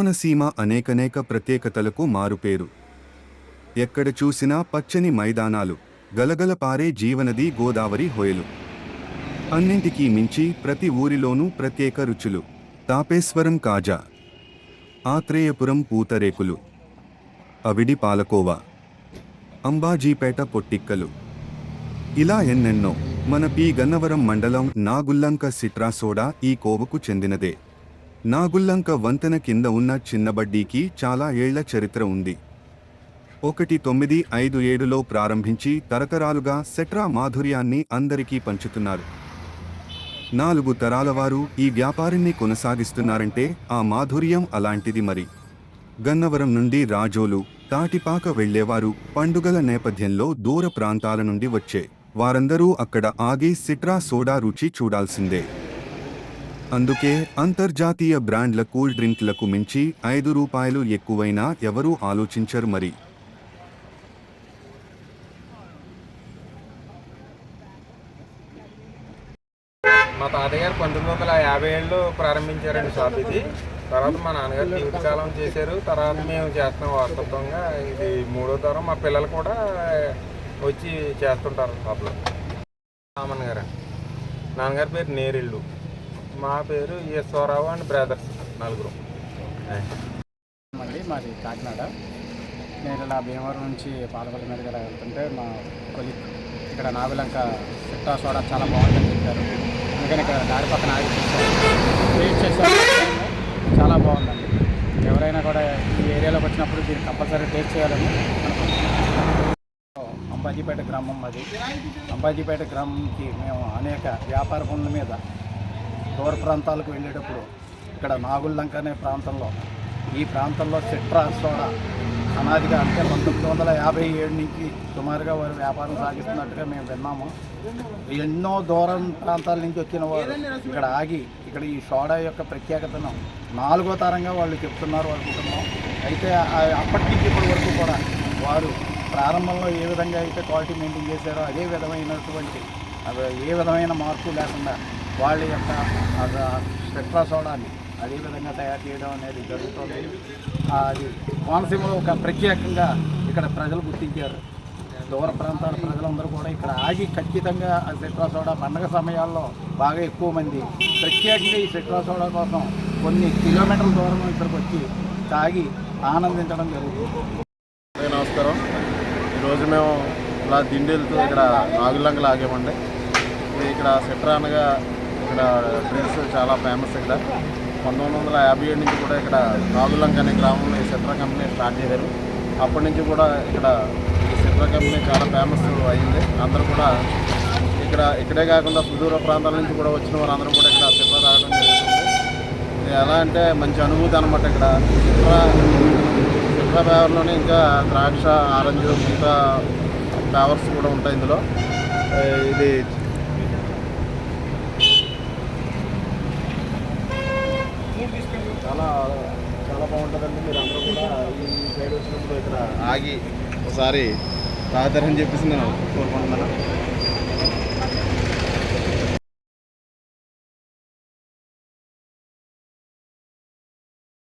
కోనసీమ అనేకనేక ప్రత్యేకతలకు మారుపేరు. ఎక్కడ చూసినా పచ్చని మైదానాలు గలగల పారే జీవనది గోదావరి హోయలు. అన్నింటికీ మించి ప్రతి ఊరిలోనూ ప్రత్యేక రుచులు. తాపేశ్వరం కాజా ఆత్రేయపురం పూతరేకులు అవిడి పాలకోవా అంబాజీపేట పొట్టిక్కలు. ఇలా ఎన్నెన్నో మన పి. గన్నవరం మండలం నాగుల్లంక సిట్రాసోడా ఈ కోవకు చెందినదే. నాగుల్లంక వంతెన కింద ఉన్న చిన్నబడ్డీకి చాలా ఏళ్ళ చరిత్ర ఉంది. ఒకటి తొమ్మిది ఐదు ఏడులో ప్రారంభించి తరతరాలుగా సెట్రా మాధుర్యాన్ని అందరికీ పంచుతున్నారు. నాలుగు తరాల వారు ఈ వ్యాపారాన్ని కొనసాగిస్తున్నారంటే ఆ మాధుర్యం అలాంటిది మరి. గన్నవరం నుండి రాజోలు తాటిపాక వెళ్ళేవారు పండుగల నేపథ్యంలో దూర ప్రాంతాల నుండి వచ్చే. వారందరూ అక్కడ ఆగి సిట్రా సోడా రుచి చూడాల్సిందే. అందుకే అంతర్జాతీయ బ్రాండ్ల కూల్ డ్రింక్లకు మించి ఐదు రూపాయలు ఎక్కువైనా ఎవరూ ఆలోచించరు మరి. మా తాతయ్య గారు పంతొమ్మిది వందల యాభై ఏళ్ళు ప్రారంభించారండి షాప్ ఇది. తర్వాత మా నాన్నగారు జీవిత కాలం చేశారు. తర్వాత మేము చేస్తున్నాం వాస్తవంగా. ఇది మూడో తరం. మా పిల్లలు కూడా వచ్చి చేస్తుంటారు షాప్లో. రామన్ గారు. నాన్నగారి పేరు నేరిళ్ళు మా పేరు ఈశ్వరరావు అండ్ బ్రదర్స్ నలుగురు. అండి మాది కాకినాడ. నేను ఇలా భీమవరం నుంచి పాలపల్లి మీద ఇలా వెళ్తుంటే మా కొలి ఇక్కడ నాగులంక సిట్టా సోడా చాలా బాగుందని చెప్పారు. అందుకని ఇక్కడ దారి పక్కన ఆగి చూశాను. చేశాను. చాలా బాగుందండి. ఎవరైనా కూడా ఈ ఏరియాలోకి వచ్చినప్పుడు దీన్ని కంపల్సరీ టేస్ట్ చేయాలని అంబాజీపేట గ్రామం మాది. అంబాజీపేట గ్రామంకి మేము అనేక వ్యాపార పనుల మీద దూర ప్రాంతాలకు వెళ్ళేటప్పుడు ఇక్కడ నాగుల్లంక అనే ప్రాంతంలో ఈ ప్రాంతంలో సిట్రా సోడా అనాదిగా అంటే పంతొమ్మిది వందల యాభై ఏడు నుంచి సుమారుగా వారు వ్యాపారం సాగిస్తున్నట్టుగా మేము విన్నాము. ఎన్నో దూరం ప్రాంతాల నుంచి వచ్చిన వారు ఇక్కడ ఆగి ఇక్కడ ఈ సోడా యొక్క ప్రత్యేకతను నాలుగో తరంగా వాళ్ళు చెప్తున్నారు వాళ్ళ కుటుంబం అయితే అప్పటి నుంచి ఇప్పటి వరకు కూడా వారు ప్రారంభంలో ఏ విధంగా అయితే క్వాలిటీ మెయింటైన్ చేశారో అదే విధమైనటువంటి ఏ విధమైన మార్పు లేకుండా వాళ్ళ యొక్క పెట్రా అదేవిధంగా విధంగా తయారు చేయడం అనేది జరుగుతుంది. అది కోనసీమలో ఒక ప్రత్యేకంగా ఇక్కడ ప్రజలు గుర్తించారు. దూర ప్రాంతాల ప్రజలందరూ కూడా ఇక్కడ ఆగి ఖచ్చితంగా ఆ సిట్రా పండగ సమయాల్లో బాగా ఎక్కువ మంది ప్రత్యేకంగా ఈ సిట్రా కోసం కొన్ని కిలోమీటర్ల దూరం ఇక్కడికి వచ్చి తాగి ఆనందించడం జరుగుతుంది. నమస్కారం. ఈరోజు మేము ఇలా దిండి వెళ్తూ ఇక్కడ నాగులంక లాగామండి. ఇక్కడ సెట్రా అనగా ఇక్కడ డ్రింక్స్ చాలా ఫేమస్ ఇక్కడ. పంతొమ్మిది వందల యాభై ఏడు నుంచి కూడా ఇక్కడ నాగులంక అనే గ్రామంలో ఈ సెట్రా కంపెనీ స్టార్ట్ చేశారు. అప్పటి నుంచి కూడా ఇక్కడ ఈ సెట్రా కంపెనీ చాలా ఫేమస్ అయింది. అందరూ కూడా ఇక్కడ ఇక్కడే కాకుండా సుదూర ప్రాంతాల నుంచి కూడా వచ్చిన వారు అందరూ కూడా ఇక్కడ సిట్ర తాగడం జరుగుతుంది. ఇది ఎలా అంటే మంచి అనుభూతి అనమాట ఇక్కడ. సెట్రా సిట్రా ఫ్లేవర్లోనే ఇంకా ద్రాక్ష ఆరెంజ్ మిగతా ఫ్లేవర్స్ కూడా ఉంటాయి ఇందులో. ఇది చాలా చాలా బాగుంటుందండి మీరు అందరూ కూడా ఈ సైడ్ వచ్చినప్పుడు ఇక్కడ ఆగి ఒకసారి తాగుతారని చెప్పేసి నేను కోరుకుంటున్నాను.